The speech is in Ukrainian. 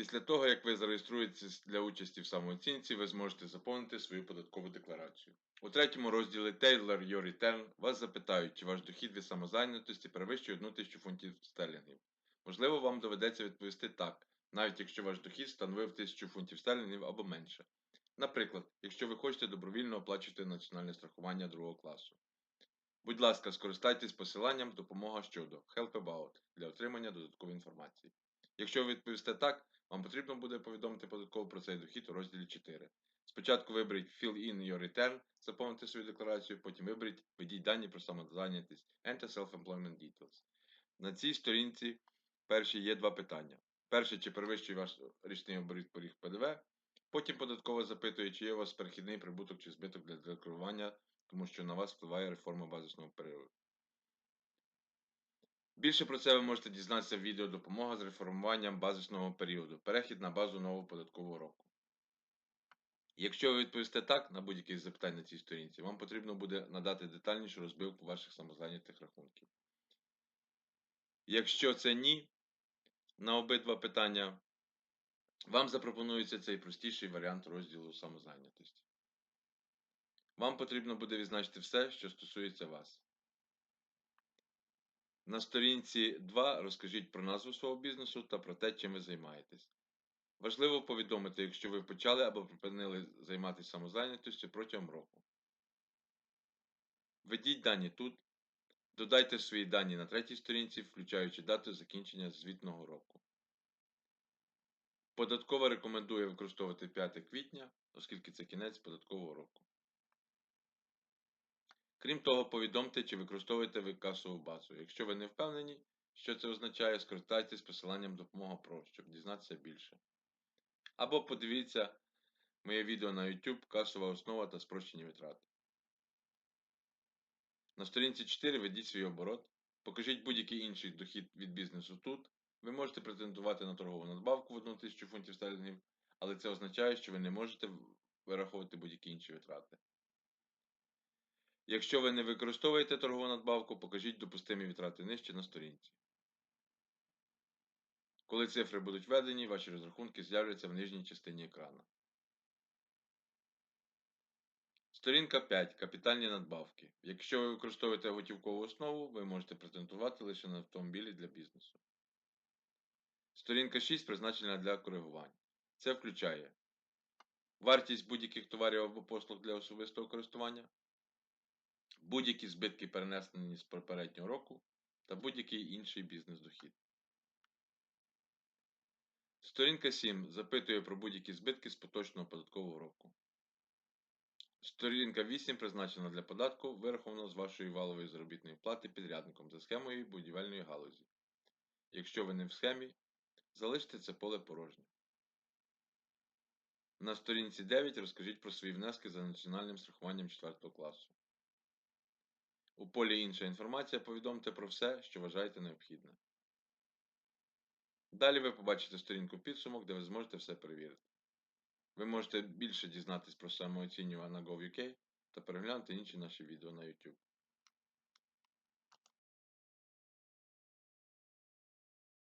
Після того, як ви зареєструєтесь для участі в самооцінці, ви зможете заповнити свою податкову декларацію. У третьому розділі Tailor Your Return вас запитають, чи ваш дохід від самозайнятості перевищує 1 тисячу фунтів стерлінгів. Можливо, вам доведеться відповісти так, навіть якщо ваш дохід становив 1000 фунтів стерлінгів або менше. Наприклад, якщо ви хочете добровільно оплачувати національне страхування другого класу. Будь ласка, скористайтесь посиланням допомога щодо Help About для отримання додаткової інформації. Якщо ви відповісте так, вам потрібно буде повідомити податково про цей дохід у розділі 4. Спочатку виберіть Fill in your return, заповнити свою декларацію, потім виберіть Введіть дані про самозайнятість Enter Self-Employment Details. На цій сторінці перші є два питання. Перше, чи перевищує ваш річний оборіт поріг ПДВ. Потім податково запитує, чи є у вас перехідний прибуток чи збиток для декларування, тому що на вас впливає реформа базисного. Більше про це ви можете дізнатися в відео Допомога з реформуванням базисного періоду. Перехід на базу нового податкового року. Якщо ви відповісте так на будь-які з запитань на цій сторінці, вам потрібно буде надати детальнішу розбивку ваших самозайнятих рахунків. Якщо це ні, на обидва питання, вам запропонується цей простіший варіант розділу самозайнятості. Вам потрібно буде відзначити все, що стосується вас. На сторінці 2 розкажіть про назву свого бізнесу та про те, чим ви займаєтесь. Важливо повідомити, якщо ви почали або припинили займатися самозайнятістю протягом року. Введіть дані тут. Додайте свої дані на третій сторінці, включаючи дату закінчення звітного року. Податкова рекомендує використовувати 5 квітня, оскільки це кінець податкового року. Крім того, повідомте, чи використовуєте ви касову базу. Якщо ви не впевнені, що це означає, скористайтесь посиланням допомога Про, щоб дізнатися більше. Або подивіться моє відео на YouTube Касова основа та спрощені витрати. На сторінці 4 введіть свій оборот. Покажіть будь-який інший дохід від бізнесу тут. Ви можете претендувати на торгову надбавку в 1 тисячу фунтів стерлінгів, але це означає, що ви не можете вираховувати будь-які інші витрати. Якщо ви не використовуєте торгову надбавку, покажіть допустимі витрати нижче на сторінці. Коли цифри будуть введені, ваші розрахунки з'являться в нижній частині екрану. Сторінка 5. Капітальні надбавки. Якщо ви використовуєте готівкову основу, ви можете претендувати лише на автомобілі для бізнесу. Сторінка 6 призначена для коригувань. Це включає вартість будь-яких товарів або послуг для особистого користування, будь-які збитки перенесені з попереднього року та будь-який інший бізнес-дохід. Сторінка 7 запитує про будь-які збитки з поточного податкового року. Сторінка 8 призначена для податку, вираховано з вашої валової заробітної плати підрядником за схемою будівельної галузі. Якщо ви не в схемі, залиште це поле порожнє. На сторінці 9 розкажіть про свої внески за національним страхуванням 4 класу. У полі інша інформація повідомте про все, що вважаєте необхідне. Далі ви побачите сторінку підсумок, де ви зможете все перевірити. Ви можете більше дізнатись про самооцінювання на GovUK та переглянути інші наші відео на YouTube.